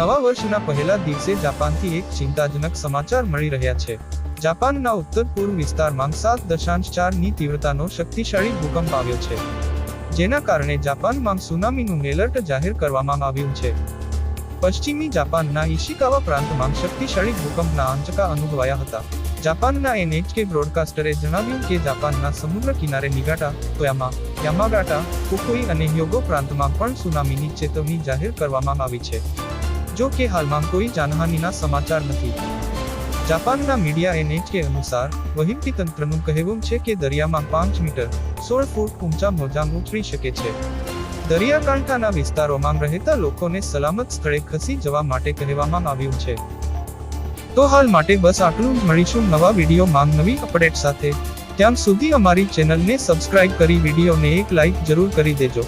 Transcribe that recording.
નવા વર્ષના પહેલા દિવસે જાપાનથી એક ચિંતાજનક સમાચાર મળી રહ્યા છે. જાપાનના ઉત્તર પૂર્વ વિસ્તારમાં સાત દશાંશ ચારની તીવ્રતાનો શક્તિશાળી ભૂકંપ આવ્યો છે. જેના કારણે જાપાનમાં સુનામીનું એલર્ટ જાહેર કરવામાં આવ્યું છે. પશ્ચિમી જાપાનના ઇશિકાવા પ્રાંતમાં શક્તિશાળી ભૂકંપના આંચકા અનુભવાયા હતા. જાપાનના એનએચકે બ્રોડકાસ્ટરે જણાવ્યું કે જાપાનના સમુદ્ર કિનારે નિગાટા તોયામા યામાગાટા કુકુઈ અને યોગો પ્રાંતમાં પણ સુનામીની ચેતવણી જાહેર કરવામાં આવી છે. જો કે હાલમાં કોઈ જાનહાનિના સમાચાર નથી. જાપાનના મીડિયા એનએચકે અનુસાર વહીવટીતંત્રનું કહેવું છે કે દરિયામાં પાંચ મીટર, સોળ ફૂટ ઊંચા મોજાં ઉતરી શકે છે. દરિયાકાંઠાના વિસ્તારોમાં રહેતા લોકોને સલામત સ્થળે ખસી જવા માટે કહેવામાં આવ્યું છે. તો હાલ માટે બસ આટલું જ. મળીશું નવા વીડિયો માંગ નવી અપડેટ સાથે. ત્યાં સુધી અમારી ચેનલને સબસ્ક્રાઇબ કરી વિડીયોને એક લાઇક જરૂર કરી દેજો.